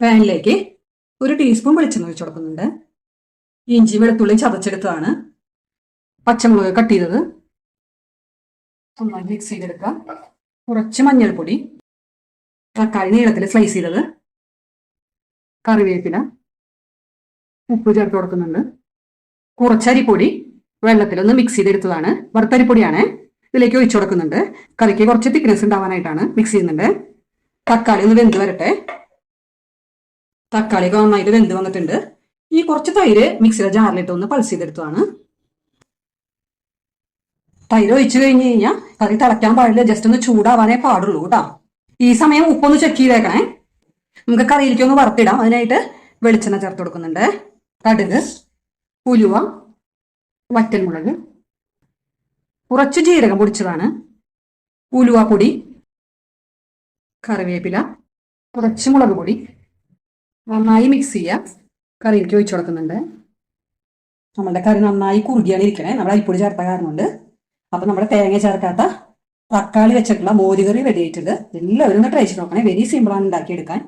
പാനിലേക്ക് ഒരു ടീസ്പൂൺ വെളിച്ചെണ്ണ ഒഴിച്ചു കൊടുക്കുന്നുണ്ട്. ഇഞ്ചി വെളുത്തുള്ളി ചതച്ചെടുത്തതാണ്. പച്ചമുളക് കട്ട് ചെയ്തത്. നന്നായി മിക്സ് ചെയ്തെടുക്കാം കുറച്ച് മഞ്ഞൾപ്പൊടി തക്കാളി നീളത്തിൽ സ്ലൈസ് ചെയ്തത്. കറിവേപ്പില ഉപ്പ് ചേർത്ത് കൊടുക്കുന്നുണ്ട്. കുറച്ചരിപ്പൊടി വെള്ളത്തിലൊന്ന് മിക്സ് ചെയ്തെടുത്തതാണ്. വറുത്തരിപ്പൊടിയാണ് ഇതിലേക്ക് ഒഴിച്ചു കൊടുക്കുന്നുണ്ട്. കറിക്ക് കുറച്ച് തിക്നെസ് ഉണ്ടാവാനായിട്ടാണ് മിക്സ് ചെയ്യുന്നുണ്ട്. തക്കാളി ഒന്ന് വെന്ത് വരട്ടെ. തക്കാളി നന്നായിട്ട് വെന്ത് വന്നിട്ടുണ്ട്. ഈ കുറച്ച് തൈര് മിക്സിയുടെ ജാറിലിട്ട് ഒന്ന് പൾസ് ചെയ്തെടുത്തതാണ്. തൈര് ഒഴിച്ചു കഴിഞ്ഞ് കഴിഞ്ഞാൽ കറി തിളയ്ക്കാൻ പാടില്ല. ജസ്റ്റ് ഒന്ന് ചൂടാവാനേ പാടുള്ളൂ കേട്ടോ. ഈ സമയം ഉപ്പൊന്ന് ചെക്ക് ചെയ്തേക്കണേ. നമുക്ക് കറിയിലേക്ക് ഒന്ന് വറുത്തിടാം. അതിനായിട്ട് വെളിച്ചെണ്ണ ചേർത്ത് കൊടുക്കുന്നുണ്ട്. കടുക് ഉലുവ വറ്റൻമുളക് കുറച്ച് ജീരകം പൊടിച്ചതാണ്. ഉലുവ പൊടി കറിവേപ്പില കുറച്ച് മുളക് പൊടി. നന്നായി മിക്സ് ചെയ്യുക കറിയിലേക്ക് ഒഴിച്ചു കൊടുക്കുന്നുണ്ട്. നമ്മളുടെ കറി നന്നായി കുറുകിയാണ് ഇരിക്കണേ. നമ്മൾ അരിപ്പൊടി ചേർത്ത കാരണം കൊണ്ട് അപ്പൊ നമ്മുടെ തേങ്ങ ചേർക്കാത്ത തക്കാളി വെച്ചിട്ടുള്ള മോരുകറി റെഡി ആയിട്ടുണ്ട്. എല്ലാവരും ഒന്ന് ട്രൈ ചെയ്ത് നോക്കണേ. വെരി സിമ്പിൾ ആണ് ഉണ്ടാക്കിയെടുക്കാൻ.